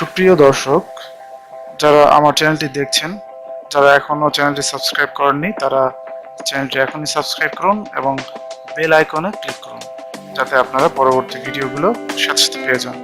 সুপ্রিয় দর্শক, যারা আমার চ্যানেলটি দেখছেন, যারা এখনও চ্যানেলটি সাবস্ক্রাইব করেননি, তারা চ্যানেলটি এখনই সাবস্ক্রাইব করুন এবং বেল আইকনে ক্লিক করুন, যাতে আপনারা পরবর্তী ভিডিওগুলো সাথে সাথে পেয়ে যান।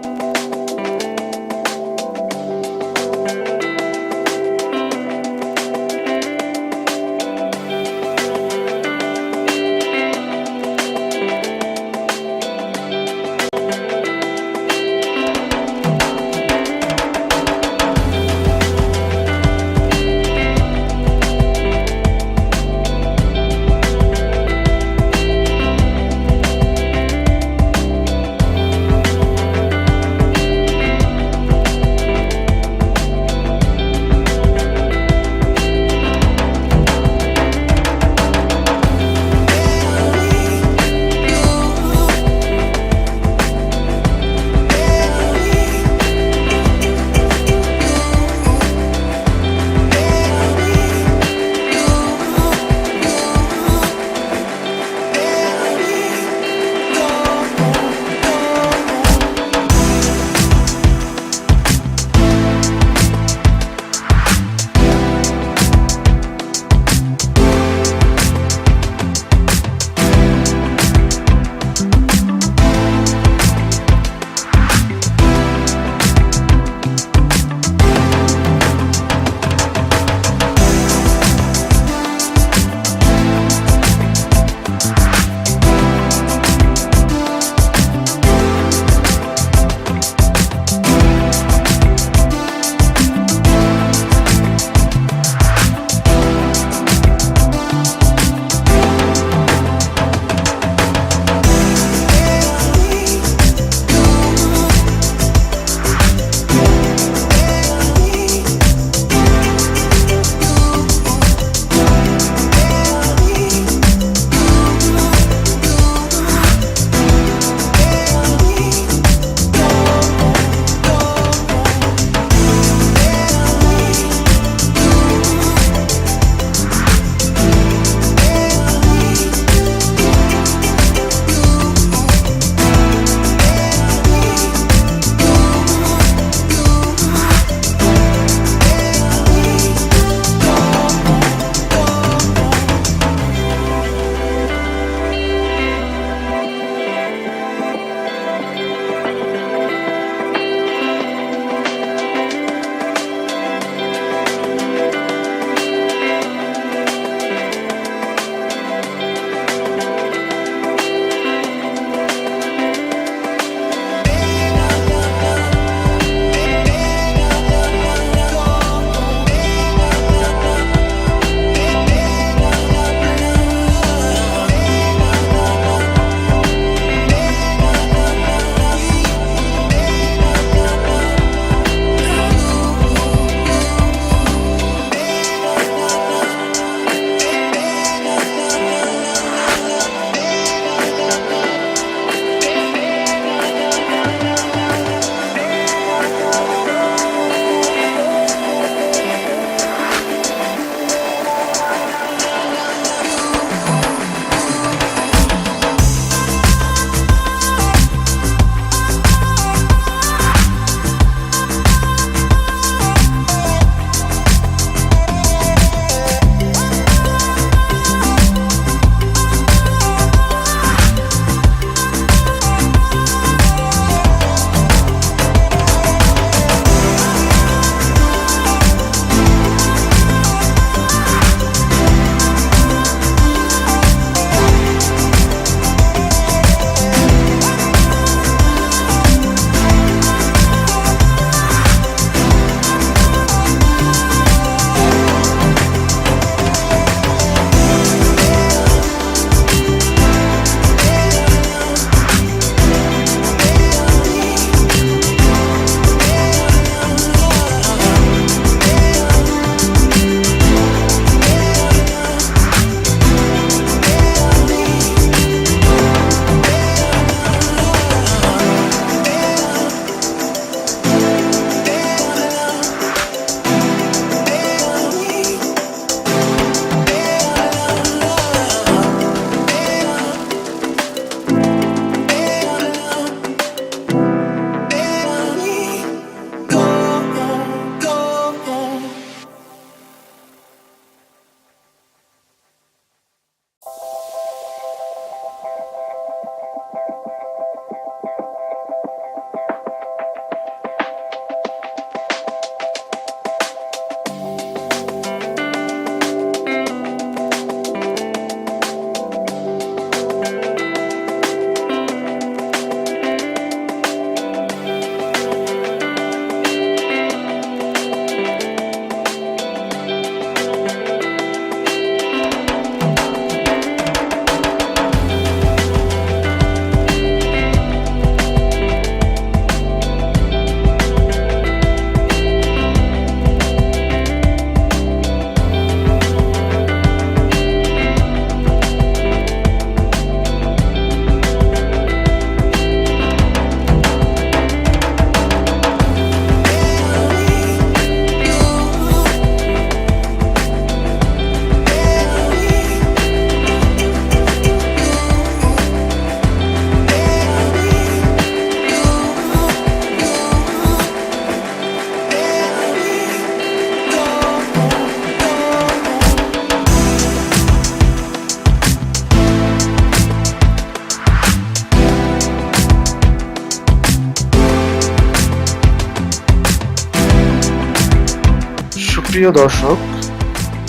প্রিয় দর্শক,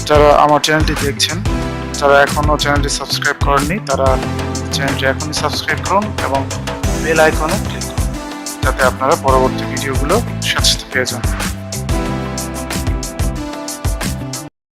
যারা আমার চ্যানেলটি দেখছেন, যারা এখনও চ্যানেলটি সাবস্ক্রাইব করেননি, তারা চ্যানেলটি এখনই সাবস্ক্রাইব করুন এবং বেল আইকনে ক্লিক করুন, যাতে আপনারা পরবর্তী ভিডিওগুলো সাথে পেয়ে যান।